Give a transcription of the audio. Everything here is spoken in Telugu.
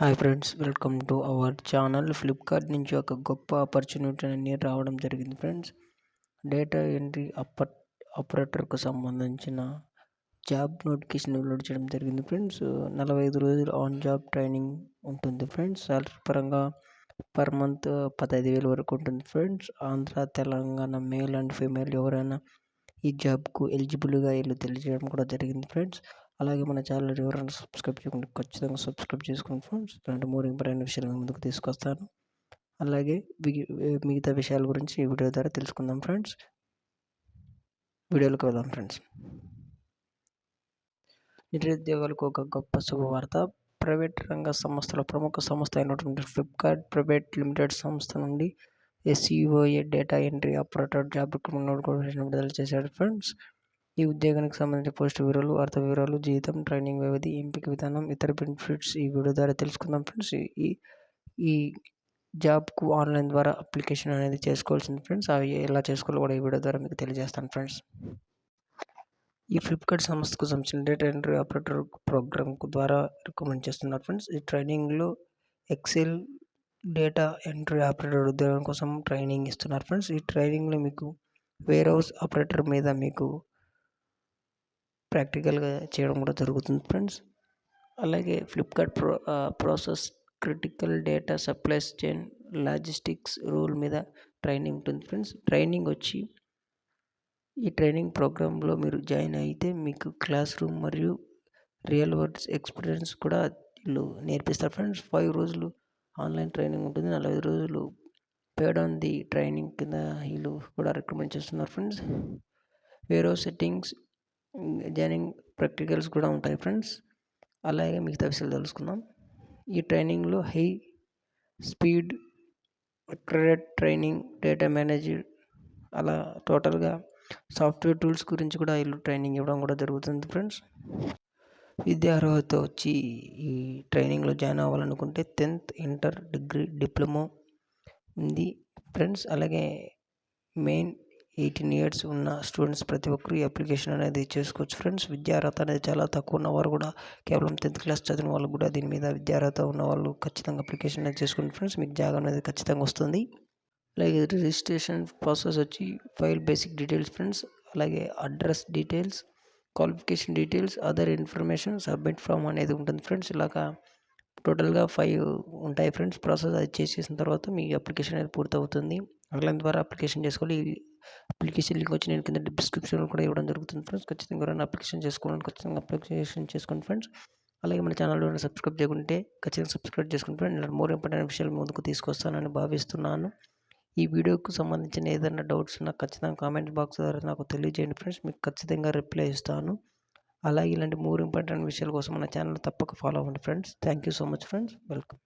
Hi friends welcome to our channel Flipkart నుంచి ఒక గొప్ప ఆపర్చునిటీ అనేది రావడం జరిగింది ఫ్రెండ్స్ డేటా ఎంట్రీ అప్పర్ ఆపరేటర్కు సంబంధించిన జాబ్ నోటిఫికేషన్ అప్లోడ్ చేయడం జరిగింది ఫ్రెండ్స్ నలభై ఐదు రోజులు ఆన్ జాబ్ ట్రైనింగ్ ఉంటుంది ఫ్రెండ్స్ సాలరీ పరంగా పర్ మంత్ పదహైదు వేల వరకు ఉంటుంది friends Andhra Telangana male and female ఎవరైనా ఈ జాబ్కు ఎలిజిబుల్గా వీళ్ళు తెలియజేయడం కూడా జరిగింది ఫ్రెండ్స్ అలాగే మన ఛానల్ ఎవరైనా సబ్స్క్రైబ్ చేయకుండా ఖచ్చితంగా సబ్స్క్రైబ్ చేసుకోండి ఫ్రెండ్స్. ఇలాంటి మోర్ ఇంపార్టెంట్ విషయాలు ముందుకు తీసుకొస్తాను. అలాగే మిగతా విషయాల గురించి ఈ వీడియో ద్వారా తెలుసుకుందాం ఫ్రెండ్స్. వీడియోలోకి వెళ్దాం ఫ్రెండ్స్. నిరుద్యోగులకు ఒక గొప్ప శుభవార్త. ప్రైవేట్ రంగ సంస్థల ప్రముఖ సంస్థ అయినటువంటి ఫ్లిప్కార్ట్ ప్రైవేట్ లిమిటెడ్ సంస్థ నుండి SEOA data entry operator job recruitment notification విడుదల చేశాడు ఫ్రెండ్స్. ఈ ఉద్యోగానికి సంబంధించిన పోస్ట్ వివరాలు అర్థ వివరాలు జీతం ట్రైనింగ్ వ్యవధి ఎంపిక విధానం ఇతర బెనిఫిట్స్ ఈ వీడియో ద్వారా తెలుసుకుందాం ఫ్రెండ్స్. ఈ ఈ జాబ్కు ఆన్లైన్ ద్వారా అప్లికేషన్ అనేది చేసుకోవాల్సింది ఫ్రెండ్స్. అవి ఎలా చేసుకోవాలో కూడా ఈ వీడియో ద్వారా మీకు తెలియజేస్తాను ఫ్రెండ్స్. ఈ ఫ్లిప్కార్ట్ సంస్థకు సంబంధించిన డేటా ఎంట్రీ ఆపరేటర్ ప్రోగ్రామ్ ద్వారా రికమెండ్ చేస్తున్నారు ఫ్రెండ్స్. ఈ ట్రైనింగ్లో ఎక్సెల్ డేటా ఎంట్రీ ఆపరేటర్ ఉద్యోగం కోసం ట్రైనింగ్ ఇస్తున్నారు ఫ్రెండ్స్. ఈ ట్రైనింగ్లో మీకు వేర్ హౌస్ ఆపరేటర్ మీద మీకు ప్రాక్టికల్గా చేయడం కూడా జరుగుతుంది ఫ్రెండ్స్. అలాగే Flipkart pro process critical data supplies chain logistics rule మీద ట్రైనింగ్ ఉంటుంది ఫ్రెండ్స్. ట్రైనింగ్ వచ్చి ఈ ట్రైనింగ్ ప్రోగ్రాంలో మీరు జాయిన్ అయితే మీకు క్లాస్ రూమ్ మరియు రియల్ వర్డ్స్ ఎక్స్పీరియన్స్ కూడా వీళ్ళు నేర్పిస్తారు ఫ్రెండ్స్. ఫైవ్ రోజులు ఆన్లైన్ ట్రైనింగ్ ఉంటుంది. నలభై రోజులు పేడ్ ఆన్ ది ట్రైనింగ్ కింద వీళ్ళు కూడా రికమెండ్ చేస్తున్నారు ఫ్రెండ్స్. వేరో సెట్టింగ్స్ జాయినింగ్ ప్రాక్టికల్స్ కూడా ఉంటాయి ఫ్రెండ్స్. అలాగే మిగతా విషయాలు తెలుసుకుందాం. ఈ ట్రైనింగ్లో high speed credit training data manager అలా టోటల్గా సాఫ్ట్వేర్ టూల్స్ గురించి కూడా వీళ్ళు ట్రైనింగ్ ఇవ్వడం కూడా జరుగుతుంది ఫ్రెండ్స్. విద్యా అర్హత వచ్చి ఈ ట్రైనింగ్లో జాయిన్ అవ్వాలనుకుంటే టెన్త్ ఇంటర్ డిగ్రీ డిప్లొమా ఉంది ఫ్రెండ్స్. అలాగే మెయిన్ ఎయిటీన్ ఇయర్స్ ఉన్న స్టూడెంట్స్ ప్రతి ఒక్కరు ఈ అప్లికేషన్ అనేది చేసుకోవచ్చు. ఫ్రెండ్స్ విద్యార్హత అనేది చాలా తక్కువ ఉన్నవారు కూడా కేవలం టెన్త్ క్లాస్ చదివిన వాళ్ళు కూడా దీని మీద విద్యార్హత ఉన్న వాళ్ళు ఖచ్చితంగా అప్లికేషన్ అనేది చేసుకోండి. ఫ్రెండ్స్ మీకు జాగం అనేది ఖచ్చితంగా వస్తుంది. అలాగే రిజిస్ట్రేషన్ ప్రాసెస్ వచ్చి ఫైల్ బేసిక్ డీటెయిల్స్ ఫ్రెండ్స్ అలాగే address details qualification details other information submit form అనేది ఉంటుంది. ఫ్రెండ్స్ ఇలాగా టోటల్గా ఫైవ్ ఉంటాయి. ఫ్రెండ్స్ ప్రాసెస్ అది చేసేసిన తర్వాత మీ అప్లికేషన్ అనేది పూర్తవుతుంది. ఆన్లైన్ ద్వారా అప్లికేషన్ చేసుకోవాలి. అప్లికేషన్ లింక్ వచ్చి నేను కింద డిస్క్రిప్షన్లో కూడా ఇవ్వడం జరుగుతుంది ఫ్రెండ్స్. ఖచ్చితంగా ఎవరైనా అప్లికేషన్ చేసుకోవాలని ఖచ్చితంగా అప్లికేషన్ చేసుకోండి ఫ్రెండ్స్. అలాగే మన ఛానల్లో సబ్స్క్రైబ్ చేయకుంటే ఖచ్చితంగా సబ్స్క్రైబ్ చేసుకుని ఫ్రెండ్ ఇలా మోర్ ఇంపార్టెంట్ విషయాలు ముందుకు తీసుకొస్తానని భావిస్తున్నాను. ఈ వీడియోకు సంబంధించిన ఏదైనా డౌట్స్ నాకు ఖచ్చితంగా కామెంట్ బాక్స్ ద్వారా నాకు తెలియజేయండి ఫ్రెండ్స్. మీకు ఖచ్చితంగా రిప్లై ఇస్తాను. అలాగే ఇలాంటి మోర్ ఇంపార్టెంట్ విషయాల కోసం మన ఛానల్ తప్పక ఫాలో అవ్వండి friends. Thank you so much friends. Welcome.